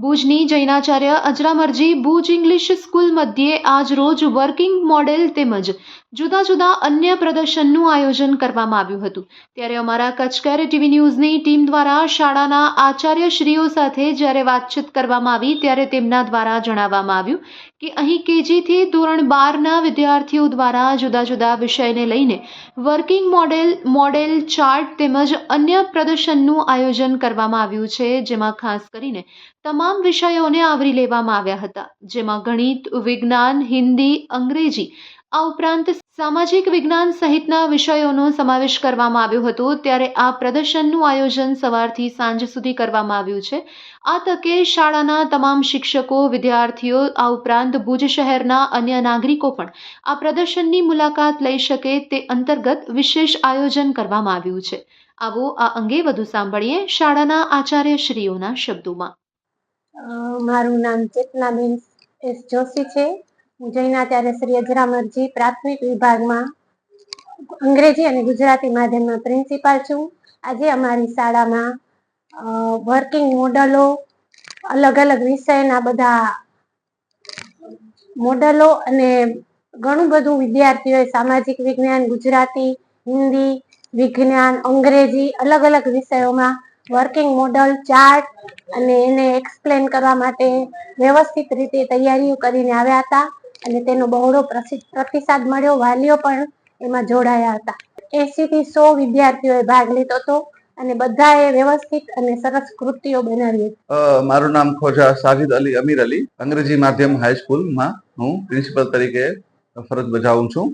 ભુજની જૈનાચાર્ય Ajramarji Bhuj English school મધ્યે આજ રોજ વર્કિંગ મોડેલ તેમજ જુદા જુદા અન્ય પ્રદર્શનનું આયોજન કરવામાં આવ્યું હતું. ત્યારે અમારા કચકેર ટીવી ન્યૂઝની ટીમ દ્વારા શાળાના આચાર્યશ્રીઓ સાથે જ્યારે વાતચીત કરવામાં આવી ત્યારે તેમના દ્વારા જણાવવામાં આવ્યું કે અહીં કેજીથી ધોરણ બારના વિદ્યાર્થીઓ દ્વારા જુદા જુદા વિષયને લઈને વર્કિંગ મોડેલ મોડેલ ચાર્ટ તેમજ અન્ય પ્રદર્શનનું આયોજન કરવામાં આવ્યું છે, જેમાં ખાસ કરીને તમામ વિષયોને આવરી લેવામાં આવ્યા હતા, જેમાં ગણિત, વિજ્ઞાન, હિન્દી, અંગ્રેજી આ ઉપરાંત સામાજિક વિજ્ઞાન સહિતના વિષયોનો સમાવેશ કરવામાં આવ્યો હતો. ત્યારે આ પ્રદર્શનનું આયોજન સવારથી સાંજ સુધી કરવામાં આવ્યું છે. આ તકે શાળાના તમામ શિક્ષકો, વિદ્યાર્થીઓ, આ ઉપરાંત ભુજ શહેરના અન્ય નાગરિકો પણ આ પ્રદર્શનની મુલાકાત લઈ શકે તે અંતર્ગત વિશેષ આયોજન કરવામાં આવ્યું છે. આવો આ અંગે વધુ સાંભળીએ શાળાના આચાર્યશ્રીઓના શબ્દોમાં. મારું નામ ચેતનાબેન એસ જોશી છે. હું ત્યારે શ્રી અજરામરજી પ્રાથમિક વિભાગમાં અંગ્રેજી અને ગુજરાતી માધ્યમમાં પ્રિન્સિપાલ છું. આજે અમારી શાળામાં વર્કિંગ મોડલો, અલગ અલગ વિષયના બધા મોડલો અને ઘણું બધું વિદ્યાર્થીઓએ સામાજિક વિજ્ઞાન, ગુજરાતી, હિન્દી, વિજ્ઞાન, અંગ્રેજી અલગ અલગ વિષયોમાં વર્કિંગ મોડલ, ચાર્ટ અને એને એક્સપ્લેન કરવા માટે વ્યવસ્થિત રીતે તૈયારીઓ કરીને આવ્યા હતા. અને તેનો બહોળો પ્રતિસાદ મળ્યો. વાલીઓ પણ એમાં જોડાયા હતા. એસી થી સો વિદ્યાર્થીઓએ ભાગ લીધો હતો અને બધાએ વ્યવસ્થિત અને સરસ કૃતિઓ બનાવી મારું નામ ખોજા સાજિદ અલી, અમીર અલી. અંગ્રેજી માધ્યમ હાઈસ્કૂલમાં હું પ્રિન્સિપલ તરીકે ફરજ બજાવું છું.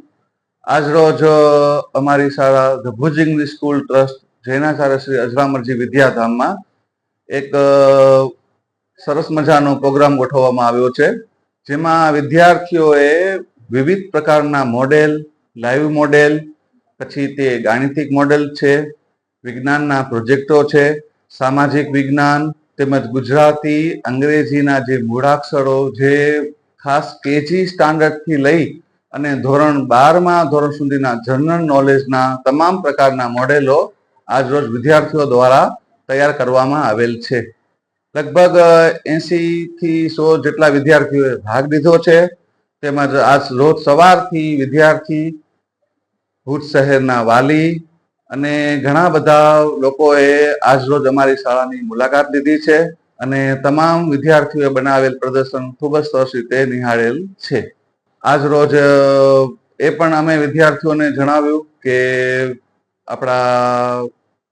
આજ રોજ અમારી શાળા Bhuj English school trust Jainacharya Shri Ajramarji વિદ્યાધામમાં એક સરસ મજાનો પ્રોગ્રામ ગોઠવવામાં આવ્યો છે. જેમાં વિદ્યાર્થીઓએ વિવિધ પ્રકારના મોડેલ, લાઈવ મોડેલ, પછી તે ગાણિતિક મોડેલ છે, વિજ્ઞાનના પ્રોજેક્ટો છે, સામાજિક વિજ્ઞાન, તેમજ ગુજરાતી, અંગ્રેજીના જે મૂળાક્ષરો, જે ખાસ કેજી સ્ટાન્ડર્ડથી લઈ અને ધોરણ બારમાં, ધોરણ સુધીના જનરલ નોલેજના તમામ પ્રકારના મોડેલો આજરોજ વિદ્યાર્થીઓ દ્વારા તૈયાર કરવામાં આવેલ છે. લગભગ એસી થી સો જેટલા વિદ્યાર્થીઓએ ભાગ લીધો છે. તેમજ આજ રોજ સવારથી વિદ્યાર્થી ભુજ શહેરના વાલી અને ઘણા બધા લોકોએ આજરોજ અમારી શાળાની મુલાકાત લીધી છે અને તમામ વિદ્યાર્થીઓએ બનાવેલ પ્રદર્શન ખૂબ જ સરસ રીતે નિહાળેલ છે. આજ રોજ એ પણ અમે વિદ્યાર્થીઓને જણાવ્યું કે આપણા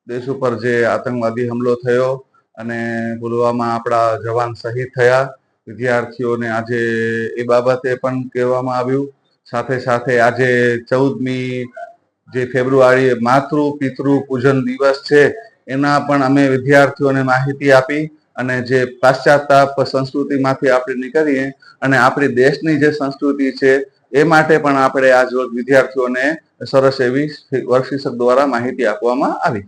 દેશ ઉપર જે આતંકવાદી હુમલો થયો અને પુલવામા આપણા જવાન શહીદ થયા. વિદ્યાર્થીઓને આજે એ બાબતે પણ કહેવામાં આવ્યું. સાથે સાથે આજે ચૌદમી જે ફેબ્રુઆરી માતૃ પિતૃ પૂજન દિવસ છે, એના પણ અમે વિદ્યાર્થીઓને માહિતી આપી અને જે પાશ્ચાતાપ સંસ્કૃતિમાંથી આપણે નીકળીએ અને આપણી દેશની જે સંસ્કૃતિ છે, એ માટે પણ આપણે આજ વિદ્યાર્થીઓને સરસ એવી વર્કશીપ દ્વારા માહિતી આપવામાં આવી.